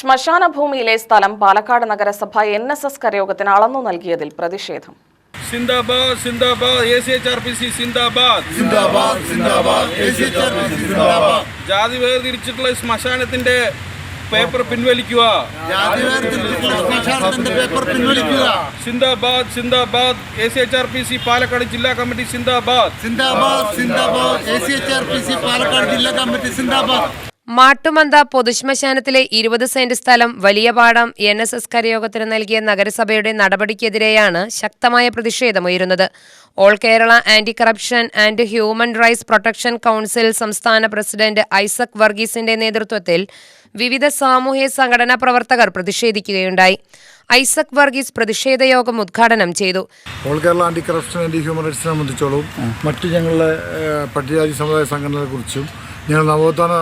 ശ്മശാന ഭൂമിയിലെ സ്ഥലം പാലക്കാട് നഗരസഭ എൻ എസ് എസ് കരയോഗത്തിന് അളന്നു നൽകിയതിൽ പ്രതിഷേധം. സിന്ദാബാദ് സിന്ദാബാദ് A C H R P C സിന്ദാബാദ്. സിന്ദാബാദ് സിന്ദാബാദ് സിന്ദാബാദ്. ജാതി വേർതിരിച്ചിട്ടുള്ള ഈ ശ്മശാനത്തിന്റെ പേപ്പർ പിൻവലിക്കുക. ജാതിവേർതിരിച്ചിട്ടുള്ള ശ്മശാനത്തിന്റെ പേപ്പർ പിൻവലിക്കുക. സിന്ദാബാദ് സിന്ദാബാദ് A C H R P C Palakkad ജില്ലാ കമ്മിറ്റി സിന്ദാബാദ്. സിന്ദാബാദ് സിന്ദാബാദ് A C H R P C Palakkad ജില്ലാ കമ്മിറ്റി സിന്ദാബാദ്. മാട്ടുമന്ത പൊതുശ്മശാനത്തിലെ ഇരുപത് സെന്റ് സ്ഥലം വലിയ പാടം എൻ എസ് എസ് കരയോഗത്തിന് നൽകിയ നഗരസഭയുടെ നടപടിക്കെതിരെയാണ് ശക്തമായ പ്രതിഷേധമുയരുന്നത്. All Kerala anti corruption and human rights protection council സംസ്ഥാന പ്രസിഡന്റ് ഐസക് വർഗീസിന്റെ നേതൃത്വത്തിൽ വിവിധ സാമൂഹ്യ സംഘടനാ പ്രവർത്തകർ പ്രതിഷേധിക്കുകയുണ്ടായി. ഐസക് വർഗീസ് പ്രതിഷേധ യോഗം ഉദ്ഘാടനം ചെയ്തു. All Kerala anti corruption and human റൈറ്റ്സിനെ സംബന്ധിച്ചോളം മറ്റ് ഞങ്ങളുടെ പട്ടികജാതി സമുദായ സംഘടനകളെ കുറിച്ചും ഞങ്ങൾ നവോത്ഥാന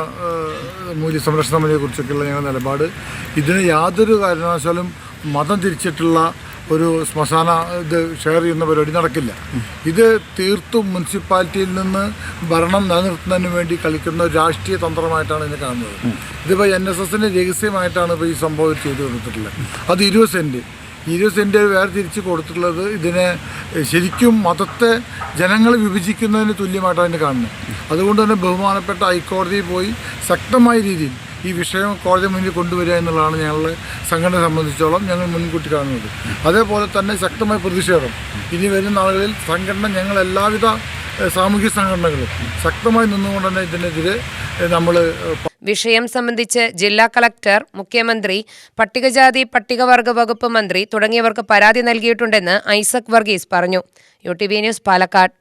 മൂല്യ സംരക്ഷണ സമിതിയെക്കുറിച്ചൊക്കെയുള്ള ഞങ്ങളുടെ നിലപാട്. ഇതിന് യാതൊരു കാരണവശാലും മതം തിരിച്ചിട്ടുള്ള ഒരു ശ്മശാന ഇത് ഷെയർ ചെയ്യുന്ന പരിപാടി നടക്കില്ല. ഇത് തീർത്തും മുനിസിപ്പാലിറ്റിയിൽ നിന്ന് ഭരണം നിലനിർത്തുന്നതിന് വേണ്ടി കളിക്കുന്ന രാഷ്ട്രീയ തന്ത്രമായിട്ടാണ് ഇതിനെ കാണുന്നത്. ഇതിപ്പോൾ എൻ എസ് എസിന് രഹസ്യമായിട്ടാണ് ഇപ്പോൾ ഈ സംഭവം ചെയ്തു കൊടുത്തിട്ടുള്ളത്. അത് ഇരുപത് സെന്റ് ഇരുപത് സെന്റ് വേറെ തിരിച്ച് കൊടുത്തിട്ടുള്ളത് ഇതിനെ ശരിക്കും മതത്തെ ജനങ്ങൾ വിഭജിക്കുന്നതിന് തുല്യമായിട്ടാണ് അതിനെ കാണുന്നത്. അതുകൊണ്ട് തന്നെ ബഹുമാനപ്പെട്ട ഹൈക്കോടതിയിൽ പോയി ശക്തമായ രീതിയിൽ ഈ വിഷയം കോടതി മുന്നിൽ കൊണ്ടുവരിക എന്നുള്ളതാണ് ഞങ്ങളുടെ സംഘടനയെ സംബന്ധിച്ചോളം ഞങ്ങൾ മുൻകൂട്ടി കാണുന്നത്. അതേപോലെ തന്നെ ശക്തമായ പ്രതിഷേധം. ഇനി വരുന്ന നാളുകളിൽ സംഘടന ഞങ്ങൾ എല്ലാവിധ സാമൂഹ്യ സംഘടനകളും ശക്തമായി നിന്നുകൊണ്ട് തന്നെ ഇതിനെതിരെ നമ്മൾ വിഷയം സംബന്ധിച്ച് ജില്ലാ കളക്ടർ മുഖ്യമന്ത്രി പട്ടികജാതി പട്ടികവർഗ വകുപ്പ് മന്ത്രി തുടങ്ങിയവർക്ക് പരാതി നൽകിയിട്ടുണ്ടെന്ന് ഐസക് വർഗീസ് പറഞ്ഞു. U T V news Palakkad.